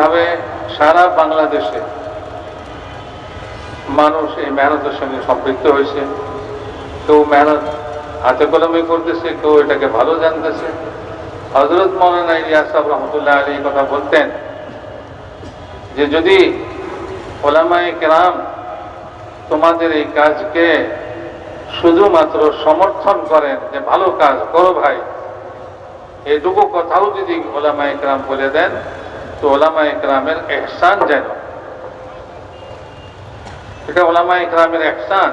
ভাবে সারা বাংলাদেশে মানুষ এই মেহনতের সঙ্গে সম্পৃক্ত হয়েছে। কেউ মেহনত হাতে কলমে করতেছে, কেউ এটাকে ভালো জানতেছে। হজরত মৌলানা ইলিয়াস রহমতুল্লাহ আলী কথা বলতেন যে, যদি ওলামায়ে কেরাম তোমাদের এই কাজকে শুধুমাত্র সমর্থন করেন যে, ভালো কাজ করো ভাই, এটুকু কথাও যদি ওলামা একরাম বলে দেন তো ওলামা একরামের এহসান যেন। এটা ওলামা একরামের এহসান।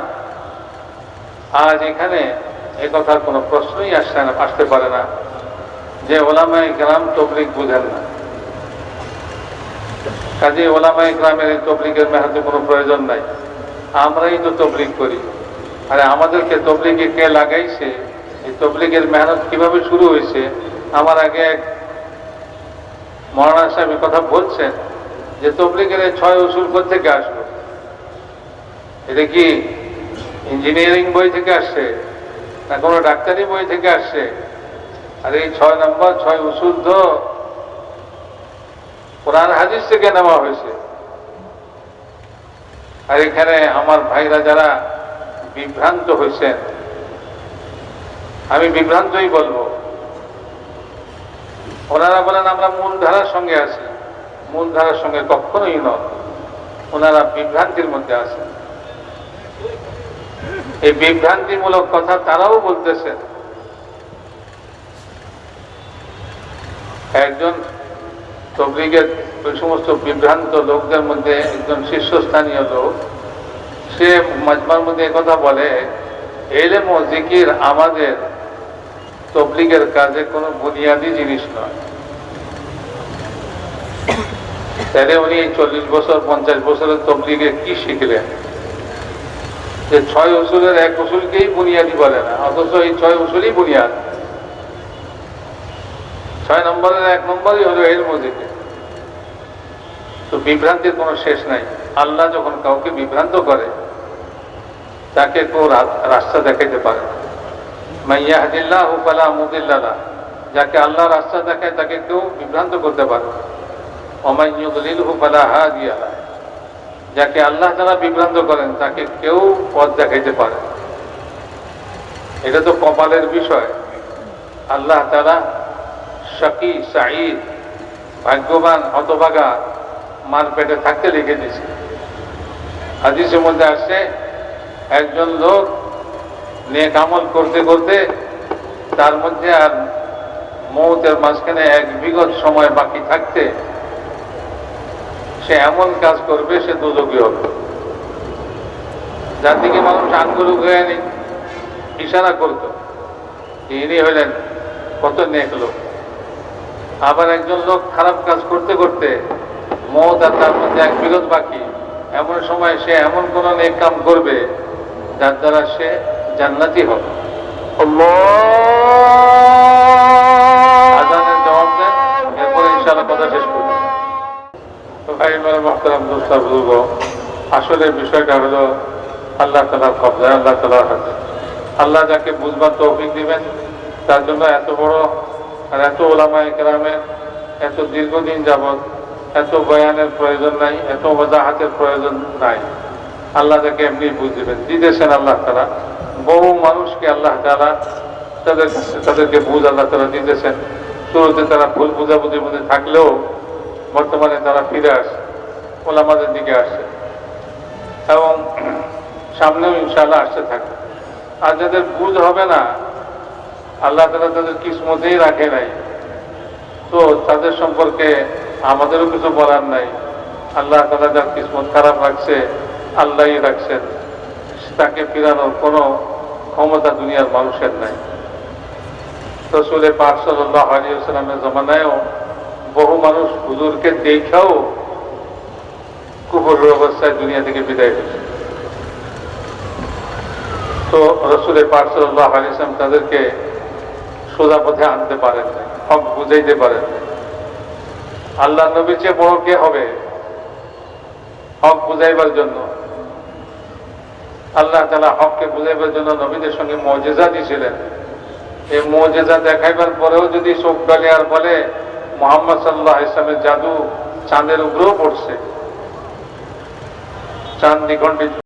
আজ এখানে এ কথার কোনো প্রশ্নই আসছে না, আসতে পারে না। যে ওলামা একরাম তবলিক বুঝেন না। কাজে ওলামা একরামের এই তবলিকের মেহাতে কোনো প্রয়োজন নাই। আমরাই তো তবলিক করি। আরে আমাদেরকে তবলিকে কে লাগাইছে? এই তবলিগের মেহনত কীভাবে শুরু হয়েছে? আমার আগে এক মহারানা সাহেব কথা বলছেন যে তবলিগের ছয় উসুল থেকে আসলো এটা কি ইঞ্জিনিয়ারিং বই থেকে আসছে না কোনো ডাক্তারি বই থেকে আসছে? আর এই ছয় নম্বর, ছয় উসুল তো কোরআন হাদিস থেকে নেওয়া হয়েছে। আর এখানে আমার ভাইরা যারা বিভ্রান্ত হয়েছেন, আমি বিভ্রান্তই বলব। ওনারা বলেন, আমরা মূল ধারার সঙ্গে আছি। মূল ধারার সঙ্গে কখনোই নয় ওনারা বিভ্রান্তির মধ্যে আছেন। এই বিভ্রান্তিমূলক কথা তারাও বলতেছেন। একজন তবলিগের ওই সমস্ত বিভ্রান্ত লোকদের মধ্যে একজন শীর্ষস্থানীয় লোক, সে মাজমার মধ্যে কথা বলে, এলেম ও জিকির আমাদের তবলিগের কাজে কোনো বুনিয়াদি জিনিস নয়। তাহলে উনি এই চল্লিশ বছর, পঞ্চাশ বছরের তবলিগে কি শিখলেন? যে ছয় উসুলের এক উসুলকেই বুনিয়াদি বলে না, অথচ এই ছয় উসুলই বুনিয়াদ। ছয় নম্বরের এক নম্বরই হলো এর মজিকে তো বিভ্রান্তির কোনো শেষ নাই। আল্লাহ যখন কাউকে বিভ্রান্ত করে, তাকে কেউ রাস্তা দেখাইতে পারে মাইয়া হাজিল্লাহ হুকালা মুদিল্লাহ যাকে আল্লাহ রাস্তা দেখায় তাকে কেউ বিভ্রান্ত করতে পারে অমাইয়ুদলিল হুকালা হা দিয়া যাকে আল্লাহ তারা বিভ্রান্ত করেন তাকে কেউ পথ দেখাইতে পারে এটা তো কপালের বিষয়। আল্লাহ তারা শাকি, সাঈদ, ভাগ্যবান, হতভাগা, মার পেটে থাকতে লিখে দিয়েছে হাদিসের মধ্যে আসছে একজন লোক নেক আমল করতে করতে তার মধ্যে আর মৌতের মাঝখানে এক বিগত সময় বাকি থাকতে সে এমন কাজ করবে, সে দুযোগী হবে। যার দিকে মানুষ আঙ্গুল হয়ে নি ইশারা করত ইনি হইলেন কত নেক লোক। আবার একজন লোক খারাপ কাজ করতে করতে মত আর তার মধ্যে এক বিরোধ বাকি। এমন সময় সে এমন কোন নেক কাম করবে, যার দ্বারা সে জান্নাতি হবে। আজানের জবাব দেন এরপরে ইনশাআল্লাহ কথা শেষ করব। ভাই মেরা মহতারাম দোস্তা বুজুর্গ আসলে বিষয়টা হলো আল্লাহ তালার কবজায় আল্লাহ তালার হাতে। আল্লাহ যাকে বুঝবার তৌফিক দিবেন তার জন্য এত বড় আর এত ওলামা একরামের এত দীর্ঘদিন যাবৎ এত বয়ানের প্রয়োজন নাই এত ওজাহাতের প্রয়োজন নাই। আল্লাহ তাকে এমনি বুঝ দিবেন দিতেছেন আল্লাহ তারা বহু মানুষকে আল্লাহ তারা তাদের, তাদেরকে বুঝ আল্লাহ তারা দিতেছেন। শুরুতে তারা ভুল বুঝাবুঝির মধ্যে থাকলেও বর্তমানে তারা ফিরে আসে, ওলামাদের দিকে আসে। এবং সামনেও ইনশাল্লাহ আসতে থাকে আর যাদের বুঝ হবে না, আল্লাহ তালা তাদের কিসমতেই রাখে নাই। তো তাদের সম্পর্কে আমাদেরও কিছু বলার নাই। আল্লাহ তালা যার কিসমত খারাপ রাখছে, আল্লাহই রাখছেন। তাকে ফিরানোর কোনো ক্ষমতা দুনিয়ার মানুষের নাই। রসুলের পাক সাল্লাহ আলিয়াল্লামের জমানায়ও বহু মানুষ হুজুরকে দেখাও কুপুর অবস্থায় দুনিয়া থেকে বিদায় হয়েছে তো রসুলের পাক সাল্লাহ আলিয়াল্লাম তাদেরকে সোজা পথে আনতে পারেন হক বুঝাইতে পারেন আল্লাহ নবীর চেয়ে বড় কে হবে? হক বুঝাইবার জন্য আল্লাহ তালা হককে বুঝাইবার জন্য নবীদের সঙ্গে মজেজা দিয়েছিলেন। এই মজেজা দেখাইবার পরেও যদি চোখ ডালে আর বলে, মোহাম্মদ সাল্লাহ ইসলামের জাদু চাঁদের উপরেও পড়ছে। চাঁদ নিখণ্ডিত